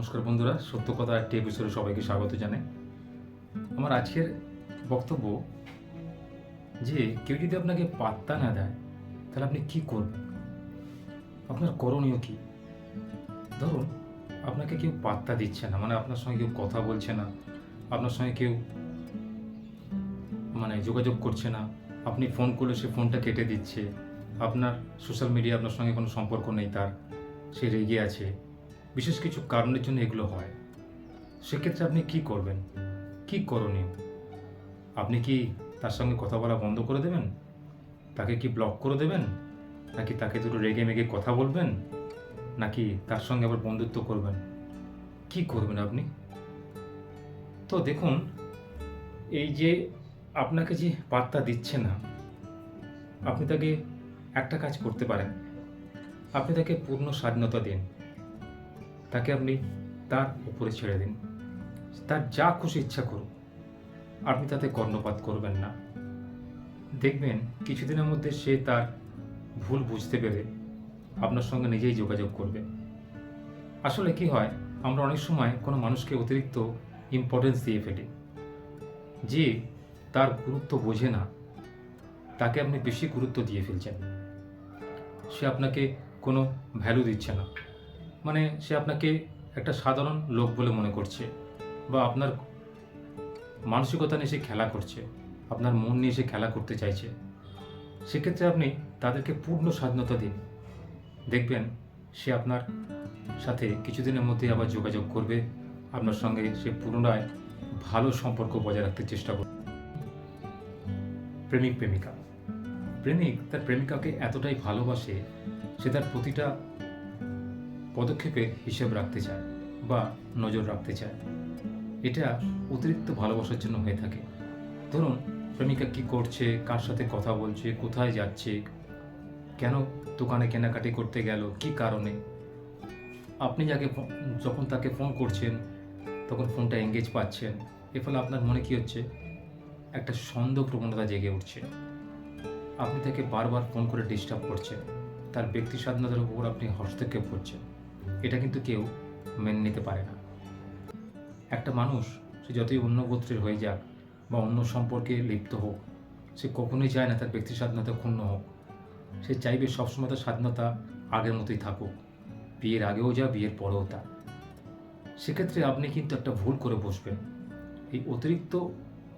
নমস্কার বন্ধুরা, সত্য কথা একটি এপিসোডে সবাইকে স্বাগত জানাই। আমার আজকের বক্তব্য যে কেউ যদি আপনাকে পাত্তা না দেয়, তাহলে আপনি কি করবেন? আপনার করণীয় কি? ধরুন, আপনাকে কেউ পাত্তা দিচ্ছে না মানে আপনার সঙ্গে কেউ কথা বলছে না, আপনার সঙ্গে কেউ মানে যোগাযোগ করছে না, আপনি ফোন করলে সে ফোনটা কেটে দিচ্ছে, আপনার সোশ্যাল মিডিয়া আপনার সঙ্গে কোনো সম্পর্ক নেই তার, সে রেগে আছে বিশেষ কিছু কারণের জন্য এগুলো হয়। সেক্ষেত্রে আপনি কি করবেন? কি করণীয়? আপনি কি তার সঙ্গে কথা বলা বন্ধ করে দেবেন? তাকে কি ব্লক করে দেবেন? নাকি তাকে দুটো রেগে মেগে কথা বলবেন? নাকি তার সঙ্গে আবার বন্ধুত্ব করবেন? কি করবেন আপনি? তো দেখুন, এই যে আপনাকে যে বার্তা দিচ্ছে না, আপনি তাকে একটা কাজ করতে পারেন। আপনি তাকে পূর্ণ স্বাধীনতা দিন। তাকে আপনি তার উপরে ছেড়ে দিন। তার যা খুশি ইচ্ছা করুক আপনি তাতে কর্ণপাত করবেন না। দেখবেন কিছুদিনের মধ্যে সে তার ভুল বুঝতে পেরে আপনার সঙ্গে নিজেই যোগাযোগ করবে। আসলে কি হয়, আমরা অনেক সময় কোনো মানুষকে অতিরিক্ত ইম্পর্টেন্স দিয়ে ফেলি। যে তার গুরুত্ব বোঝে না, তাকে আপনি বেশি গুরুত্ব দিয়ে ফেলছেন। সে আপনাকে কোনো ভ্যালু দিচ্ছে না। মানে সে আপনাকে একটা সাধারণ লোক বলে মনে করছে বা আপনার মানসিকতা নিয়ে সে খেলা করছে, আপনার মন নিয়ে সে খেলা করতে চাইছে। সেক্ষেত্রে আপনি তাদেরকে পূর্ণ স্বাধীনতা দিন। দেখবেন সে আপনার সাথে কিছুদিনের মধ্যে আবার যোগাযোগ করবে, আপনার সঙ্গে সে পুনরায় ভালো সম্পর্ক বজায় রাখতে চেষ্টা করবে। প্রেমিক, প্রেমিকা। প্রেমিক তার প্রেমিকাকে এতটাই ভালোবাসে, সে তার প্রতিটা পদক্ষেপে হিসেব রাখতে চায় বা নজর রাখতে চায়। এটা অতিরিক্ত ভালোবাসার জন্য হয়ে থাকে। ধরুন, প্রেমিকা কি করছে, কার সাথে কথা বলছে, কোথায় যাচ্ছে, কেন দোকানে কেনাকাটি করতে গেল, কি কারণে? আপনি যাকে যখন তাকে ফোন করছেন, তখন ফোনটা এঙ্গেজ পাচ্ছেন। এর ফলে আপনার মনে কি হচ্ছে? একটা সন্দেহ প্রবণতা জেগে উঠছে। আপনি তাকে বারবার ফোন করে ডিস্টার্ব করছেন। তার ব্যক্তি স্বাধীনতার উপর আপনি হস্তক্ষেপ করছেন। এটা কিন্তু কেউ মেনে নিতে পারে না। একটা মানুষ, সে যতই অন্য গোত্রের হয়ে যাক বা অন্য সম্পর্কে লিপ্ত হোক, সে কখনোই চায় না তার ব্যক্তি স্বাধীনতা ক্ষুণ্ণ হোক। সে চাইবে সবসময় তার স্বাধীনতা আগের মতোই থাকুক, বিয়ের আগেও যা, বিয়ের পরেও তা। সেক্ষেত্রে আপনি কিন্তু একটা ভুল করে বসবেন। এই অতিরিক্ত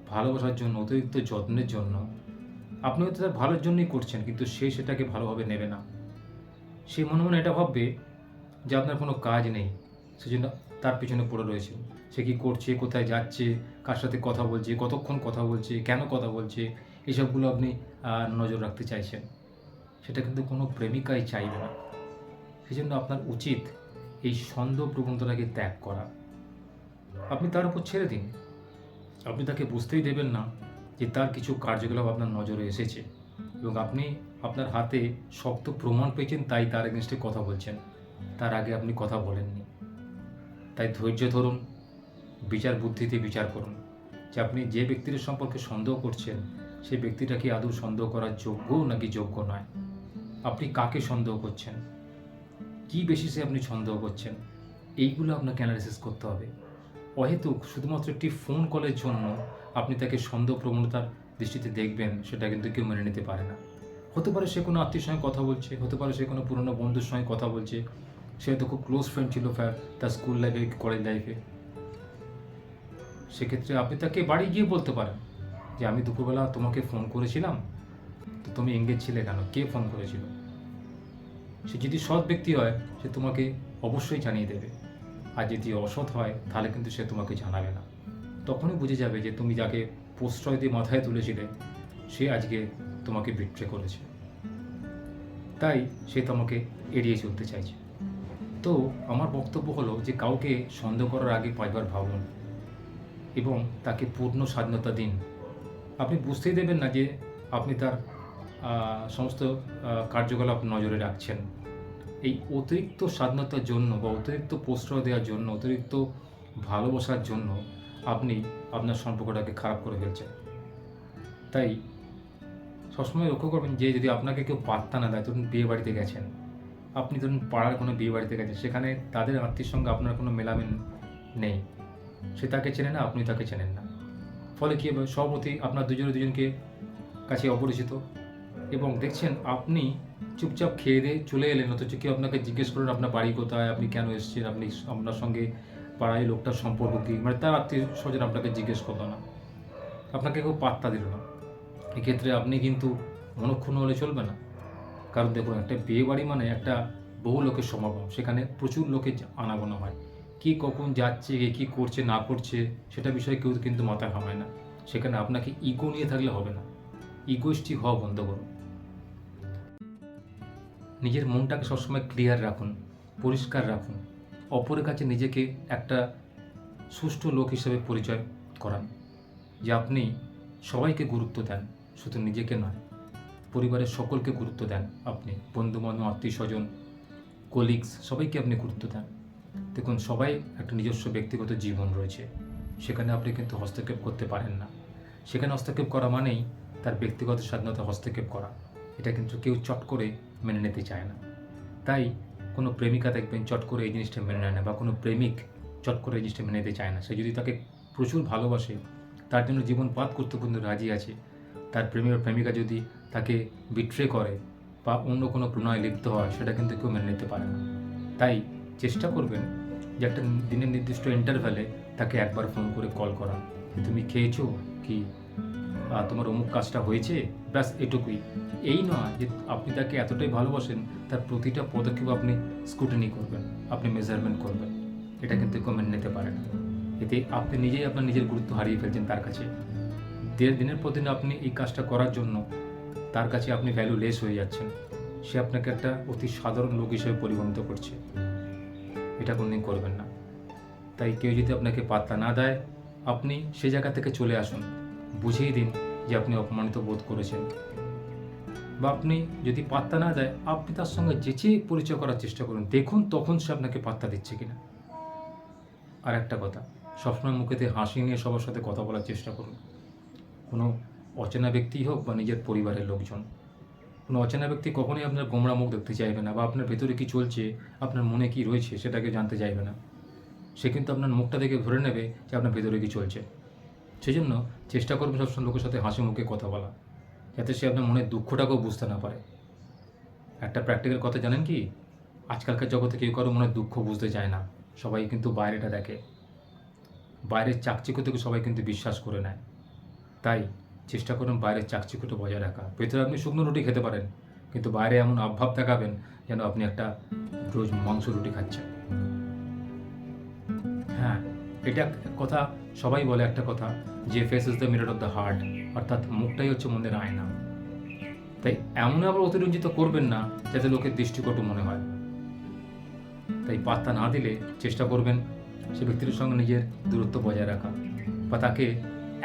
ভালোবাসার জন্য, অতিরিক্ত যত্নের জন্য আপনি হয়তো তার ভালোর জন্যই করছেন, কিন্তু সে সেটাকে ভালোভাবে নেবে না। সে মনে মনে এটা ভাববে যে আপনার কোনো কাজ নেই, সেজন্য তার পিছনে পড়ে রয়েছে। সে কি করছে, কোথায় যাচ্ছে, কার সাথে কথা বলছে, কতক্ষণ কথা বলছে, কেন কথা বলছে, এসবগুলো আপনি নজর রাখতে চাইছেন। সেটা কিন্তু কোনো প্রেমিকাই চাইবে না। সেজন্য আপনার উচিত এই সন্দেহ প্রবণতাটাকে ত্যাগ করা। আপনি তার উপর ছেড়ে দিন। আপনি তাকে বুঝতেই দেবেন না যে তার কিছু কার্যকলাপ আপনার নজরে এসেছে। এবং আপনি আপনার হাতে শক্ত প্রমাণ পেয়েছেন, তাই তার এগেনস্টে কথা বলছেন। তার আগে আপনি কথা বলেননি। তাই ধৈর্য ধরুন, বিচার বুদ্ধিতে বিচার করুন। যে আপনি যে ব্যক্তির সম্পর্কে সন্দেহ করছেন, সেই ব্যক্তিটা কি আদৌ সন্দেহ করার যোগ্য নাকি যোগ্য নয়? আপনি কাকে সন্দেহ করছেন? কি বেসিসে আপনি সন্দেহ করছেন? এইগুলো আপনাকে অ্যানালিসিস করতে হবে। অহেতুক শুধুমাত্র একটি ফোন কলের জন্য আপনি তাকে সন্দেহ প্রবণতার দৃষ্টিতে দেখবেন, সেটা কিন্তু কেউ মেনে নিতে পারে না। হতে পারে সে কোনো আত্মীয় সঙ্গে কথা বলছে, হতে পারে সে কোনো পুরনো বন্ধুর সঙ্গে কথা বলছে সে হয়তো খুব ক্লোজ ফ্রেন্ড ছিল তার স্কুল লাইফে কলেজ লাইফে সেক্ষেত্রে আপনি তাকে বাড়ি গিয়ে বলতে পারেন যে, আমি দুপুরবেলা তোমাকে ফোন করেছিলাম, তো তুমি এঙ্গেজ ছিলে কেন? কে ফোন করেছিল? সে যদি সৎ ব্যক্তি হয়, সে তোমাকে অবশ্যই জানিয়ে দেবে। আর যদি অসৎ হয়, তাহলে কিন্তু সে তোমাকে জানাবে না। তখনই বুঝে যাবে যে, তুমি যাকে প্রশ্রয় দিয়ে মাথায় তুলেছিলে, সে আজকে তোমাকে বিট্রে করেছে। তাই সে তোমাকে এড়িয়ে চলতে চাইছে। তো আমার বক্তব্য হলো যে কাউকে সন্দেহ করার আগে পাঁচবার ভাবুন এবং তাকে পূর্ণ স্বাধীনতা দিন। আপনি বুঝতেই দেবেন না যে আপনি তার সমস্ত কার্যকলাপ নজরে রাখছেন। এই অতিরিক্ত স্বাধীনতার জন্য বা অতিরিক্ত প্রশ্রয় দেওয়ার জন্য, অতিরিক্ত ভালোবাসার জন্য আপনি আপনার সম্পর্কটাকে খারাপ করে ফেলছেন। তাই সবসময় লক্ষ্য করবেন যে যদি আপনাকে কেউ পাত্তা না দেয়, ধরুন বিয়ে বাড়িতে গেছেন আপনি ধরুন পাড়ার কোনো বিয়ে বাড়িতে গেছেন, সেখানে তাদের আত্মীয়ের সঙ্গে আপনার কোনো মেলামেন নেই। সে তাকে চেনে না, আপনি তাকে চেনেন না। ফলে কী হবে? সভাপতি আপনার দুজনে দুজনকে কাছে অপরিচিত। এবং দেখছেন আপনি চুপচাপ খেয়ে দিয়ে চলে এলেন, অথচ কেউ আপনাকে জিজ্ঞেস করলেন, আপনার বাড়ি কোথায়? আপনি কেন এসেছেন? আপনি আপনার সঙ্গে পাড়ায় লোকটার সম্পর্ক কী? মানে তার আত্মীয় স্বজন আপনাকে জিজ্ঞেস করল না। আপনাকে কেউ পাত্তা দিল না। এক্ষেত্রে আপনি কিন্তু মনক্ষুণ্ণ হলে চলবে না। কারণ দেখুন, একটা বিয়ে বাড়ি মানে একটা বহু লোকের সমাগম। সেখানে প্রচুর লোকের আনাগোনা হয়। কি কখন যাচ্ছে, কে কী করছে, না করছে, সেটা বিষয়ে কেউ কিন্তু মাথা ঘামায় না। সেখানে আপনাকে ইগো নিয়ে থাকলে হবে না। ইগোইস্টিক হওয়া বন্ধ করুন। নিজের মনটাকে সবসময় ক্লিয়ার রাখুন, পরিষ্কার রাখুন। অপরের কাছে নিজেকে একটা সুষ্ঠু লোক হিসেবে পরিচয় করান। যে আপনি সবাইকে গুরুত্ব দেন, শুধু নিজেকে নয়। পরিবারের সকলকে গুরুত্ব দেন আপনি। বন্ধুবান্ধব আত্মীয় স্বজন কলিগস সবাইকে আপনি গুরুত্ব দেন। দেখুন, সবাই একটা নিজস্ব ব্যক্তিগত জীবন রয়েছে। সেখানে আপনি কিন্তু হস্তক্ষেপ করতে পারেন না। সেখানে হস্তক্ষেপ করা মানেই তার ব্যক্তিগত স্বাধীনতা হস্তক্ষেপ করা। এটা কিন্তু কেউ চট করে মেনে নিতে চায় না। তাই কোনো প্রেমিকা দেখবেন চট করে এই জিনিসটা মেনে নেয় না বা কোনো প্রেমিক চট করে এই জিনিসটা মেনে নিতে চায় না। সে যদি তাকে প্রচুর ভালোবাসে, তার জন্য জীবন পাত করতে কিন্তু রাজি আছে তার প্রেমিক প্রেমিকা যদি তাকে বিট্রে করে বা অন্য কোনো প্রণয় লিপ্ত হয়, সেটা কিন্তু কেউ মেনে নিতে পারে না। তাই চেষ্টা করবেন যে একটা দিনের নির্দিষ্ট ইন্টারভ্যালে তাকে একবার ফোন করে কল করা যে, তুমি খেয়েছো কি? তোমার অমুক কাজটা হয়েছে? ব্যাস, এটুকুই। এই নয় যে, আপনি তাকে এতটাই ভালোবাসেন, তার প্রতিটা পদক্ষেপ আপনি স্কুটিনি করবেন, আপনি মেজারমেন্ট করবেন। এটা কিন্তু কেউ মেনে নিতে পারে না। এতে আপনি নিজেই আপনার নিজের গুরুত্ব হারিয়ে ফেলছেন তার কাছে। দিনের পর দিন আপনি এই কাজটা করার জন্য তার কাছে আপনি ভ্যালু লেস হয়ে যাচ্ছেন। সে আপনাকে একটা অতি সাধারণ লোক হিসেবে পরিগণিত করছে। এটা কোনদিন করবেন না। তাই কেউ যদি আপনাকে পাত্তা না দেয়, আপনি সে জায়গা থেকে চলে আসুন। বুঝিয়ে দিন যে আপনি অপমানিত বোধ করেছেন। বা আপনি যদি পাত্তা না দেয়, আপনি তার সঙ্গে যেচে পরিচয় করার চেষ্টা করুন, দেখুন তখন সে আপনাকে পাত্তা দিচ্ছে কিনা। আর একটা কথা, সবসময় মুখেতে হাসি নিয়ে সবার সাথে কথা বলার চেষ্টা করুন। কোনো অচেনা ব্যক্তি হোক বা নিজের পরিবারের লোকজন। কোনো অচেনা ব্যক্তি কখনোই আপনার গোমরা মুখ দেখতে চাইবে না বা আপনার ভেতরে কী চলছে, আপনার মনে কি রয়েছে সেটাকে জানতে চাইবে না। সে কিন্তু আপনার মুখটা দেখে ধরে নেবে যে আপনার ভেতরে কী চলছে। সেই জন্য চেষ্টা করবেন সবসময় লোকের সাথে হাসি মুখে কথা বলা, যাতে সে আপনার মনের দুঃখটাকেও বুঝতে না পারে। একটা প্র্যাকটিক্যাল কথা জানেন কি? আজকালকার জগতে কেউ কারও মনের দুঃখ বুঝতে চায় না। সবাই কিন্তু বাইরেটা দেখে। বাইরের চাকচিক্য থেকে সবাই কিন্তু বিশ্বাস করে নেয়। তাই চেষ্টা করুন বাইরের চাকচিক্যটা বজায় রাখা। ভেতরে আপনি শুকনো রুটি খেতে পারেন, কিন্তু বাইরে এমন আবভাব দেখাবেন যেন আপনি একটা রোজ মাংস রুটি খাচ্ছেন। হ্যাঁ এটা কথা সবাই বলে একটা কথা, যে face is the mirror of the heart অর্থাৎ মুখটাই হচ্ছে মনের আয়না। তাই এমন আবার অতিরঞ্জিত করবেন না যাতে লোকের দৃষ্টিকটু মনে হয়। তাই পাত্তা না দিলে চেষ্টা করবেন সে ব্যক্তির সঙ্গে নিজের দূরত্ব বজায় রাখা, বা তাকে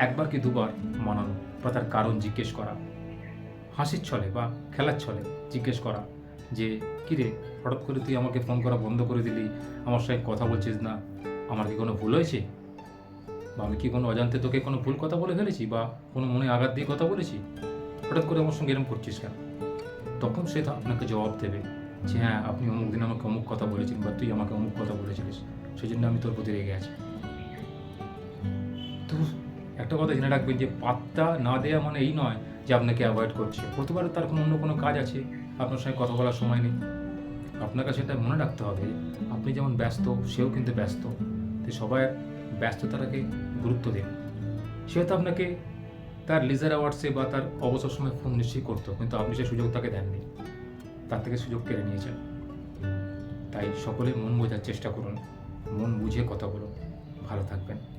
একবার কি দুবার মানানো, বা তার কারণ জিজ্ঞেস করা। হাসির ছলে বা খেলার ছলে জিজ্ঞেস করা যে, কিরে, হঠাৎ করে তুই আমাকে ফোন করা বন্ধ করে দিলি, আমার সঙ্গে কথা বলছিস না, আমার কি কোনো ভুল হয়েছে? বা, আমি কি কোনো অজান্তে তোকে কোনো ভুল কথা বলে ফেলেছি, বা কোনো মনে আঘাত দিয়ে কথা বলেছি? হঠাৎ করে আমার সঙ্গে এরকম করছিস কেন? তখন সে তো আপনাকে জবাব দেবে যে হ্যাঁ আপনি অমুক দিন আমাকে অমুক কথা বলেছেন, বা তুই আমাকে অমুক কথা বলেছিলিস সেই জন্য আমি তোর প্রতি রেগে আছি। তো একটা কথা জেনে রাখবেন যে পাত্তা না দেওয়া মানে এই নয় যে আপনাকে অ্যাভয়েড করছে। হতে পারে তার কোনো অন্য কোনো কাজ আছে? আপনার সঙ্গে কথা বলার সময় নেই? আপনার কাছে এটা মনে রাখতে হবে, আপনি যেমন ব্যস্ত, সেও কিন্তু ব্যস্ত। তো সবাই ব্যস্ততাটাকে গুরুত্ব দিন। সে আপনাকে তার লিজার অ্যাওয়ার্ডসে বা তার অবসর সময় ফোন নিশ্চয়ই করতো, কিন্তু আপনি সে সুযোগ তাকে দেননি। তার থেকে সুযোগ কেড়ে নিয়েছেন। তাই সকলে মন বোঝার চেষ্টা করুন, মন বুঝে কথা বলুন। ভালো থাকবেন।